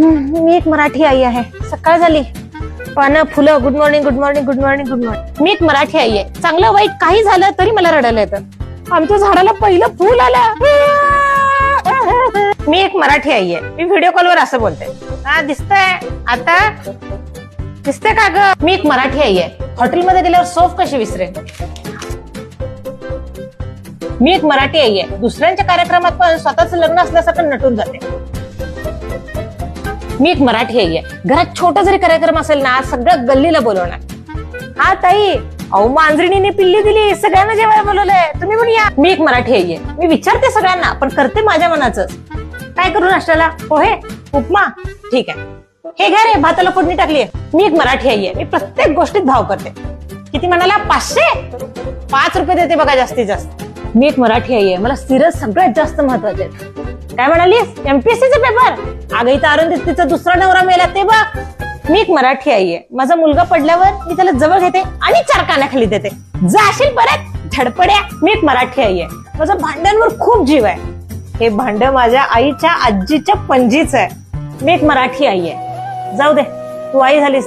मी एक मराठी आई आहे. सकाळ झाली. पानं फुलं good morning good morning good morning good morning मी एक मराठी आई आहे. चांगलं वाईट काही झालं तरी मला रडायला येतं. आमच्या झाडाला पहिलं फुल आलं. मी एक मराठी आई आहे. मी व्हिडिओ कॉलवर असं बोलते. हा दिसतंय. आता दिसतंय का ग? मी एक मराठी आई आहे. हॉटेलमध्ये गेल्यावर सोफ कशी विसरेन? मी एक मराठी आई आहे. दुसऱ्यांच्या कार्यक्रमात पण स्वतःच लग्न असल्यासारखं नटून जाते. मी एक मराठी आई आहे. घरात छोटा जरी कार्यक्रम असेल ना सगळं गल्लीला बोलवणार. हा ताई अहो मांजरीने पिल्ली दिली सगळ्यांना जेवायला बोलवलंय. तुम्ही पण या. मी एक मराठी आई आहे. मी विचारते सगळ्यांना पण करते माझ्या मनाचं. काय करू नाश्त्याला? पोहे उपमा? ठीक आहे. हे घ्या रे भाताला फोडणी टाकली मी एक मराठी आई आहे. मी प्रत्येक गोष्टीत भाव करते. किती म्हणाला? पाचशे? पाच रुपये देते बघा जास्तीत जास्त. मी एक मराठी आई आहे. मला सिरस सगळ्यात जास्त महत्त्वाचे आहे काय म्हणालीस? एमपीएससीचा पेपर अगं इथं अरुण तिचा दुसरा नवरा मेला ते बघ. मी एक मराठी आई आहे. माझा मुलगा पडल्यावर मी त्याला जवळ घेते आणि चार कानाखाली देते. जाशील परत. धडपड्या. मी एक मराठी आई आहे. माझा भांड्यांवर खूप जीव आहे. हे भांड माझ्या आईच्या आजीच्या पणजीच आहे. मी एक मराठी आई आहे. जाऊ दे. तू आई झालीस.